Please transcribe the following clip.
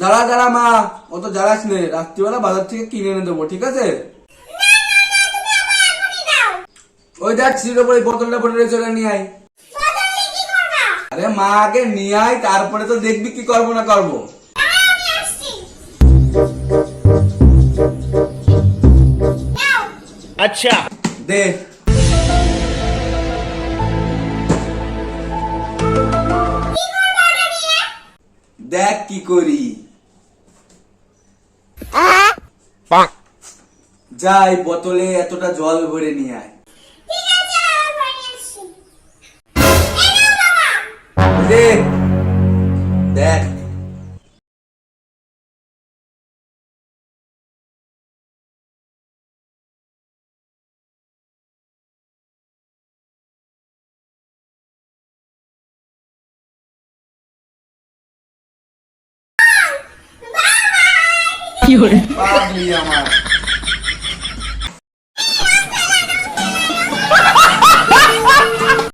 দাঁড়া দাঁড়া মা অত জ্বালাস নে। রাত্রিবেলা বাজার থেকে কিনে এনে দেবো ঠিক আছে? ওই দেখ সিটের উপরে বোতলটা পড়ে রয়েছে ওটা নিয়ে আরে মা আগে নিয়ে আয় তারপরে তো দেখবি কি করব না করব। আচ্ছা। দে। দেখ কি করি। যাই বোতলে এতটা জল ভরে নিয়ে আয়। দেখ। 有人妈呀妈